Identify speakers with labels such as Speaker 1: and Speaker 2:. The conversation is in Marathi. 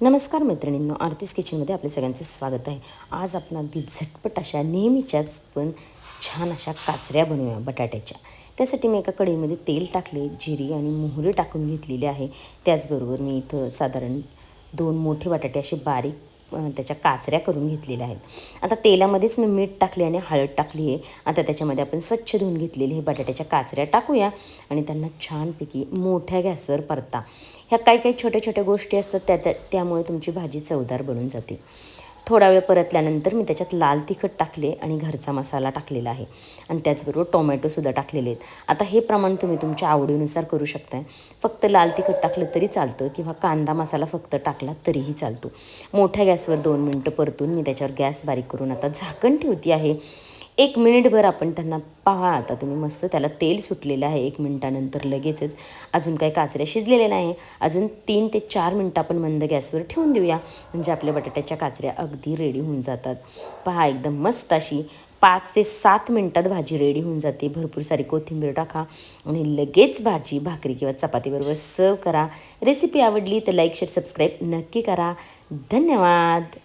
Speaker 1: नमस्कार मैत्रिणींनो आरतीस किचनमध्ये आपल्या सगळ्यांचं स्वागत आहे. आज आपण अगदी झटपट अशा नेहमीच्याच पण छान अशा काचऱ्या बनवूया बटाट्याच्या. त्यासाठी मी एका कढईमध्ये तेल टाकले जिरी आणि मोहरी टाकून घेतलेली आहे. त्याचबरोबर मी इथं साधारण दोन मोठे बटाटे असे बारीक त्याच्या काचऱ्या करून घेतलेल्या आहेत. आता तेलामध्येच मी मीठ टाकले आणि हळद टाकली आहे. आता त्याच्यामध्ये आपण स्वच्छ धुवून घेतलेली हे बटाट्याच्या काचऱ्या टाकूया आणि त्यांना छानपैकी मोठ्या गॅसवर परता. ह्या काही काही छोट्या छोट्या गोष्टी असतात त्या त्यामुळे तुमची भाजी चवदार बनून जाते. थोडा वेळ परतल्यानंतर मी त्याच्यात लाल तिखट टाकले आणि घरचा मसाला टाकलेला आहे. आणि त्याचबरोबर टोमॅटोसुद्धा टाकलेले आहेत. आता हे प्रमाण तुम्ही तुमच्या आवडीनुसार करू शकताय. फक्त लाल तिखट टाकलं तरी चालतं किंवा कांदा मसाला फक्त टाकला तरीही चालतो. मोठ्या गॅसवर दोन मिनटं परतून मी त्याच्यावर गॅस बारीक करून आता झाकण ठेवती आहे. एक मिनिटभर आपण त्यांना पहा आता तुम्ही मस्त त्याला तेल सुटलेलं आहे एक मिनटानंतर लगेचच. अजून काही काचऱ्या शिजलेल्या नाही. अजून तीन ते चार मिनटं आपण मंद गॅसवर ठेवून देऊया. म्हणजे आपल्या बटाट्याच्या काचऱ्या अगदी रेडी होऊन जातात. पहा एकदम मस्त अशी पाच ते सात मिनटात भाजी रेडी होऊन जाते. भरपूर सारी कोथिंबीर टाका आणि लगेच भाजी भाकरी किंवा चपातीबरोबर सर्व करा. रेसिपी आवडली तर लाईक शेअर सबस्क्राईब नक्की करा. धन्यवाद!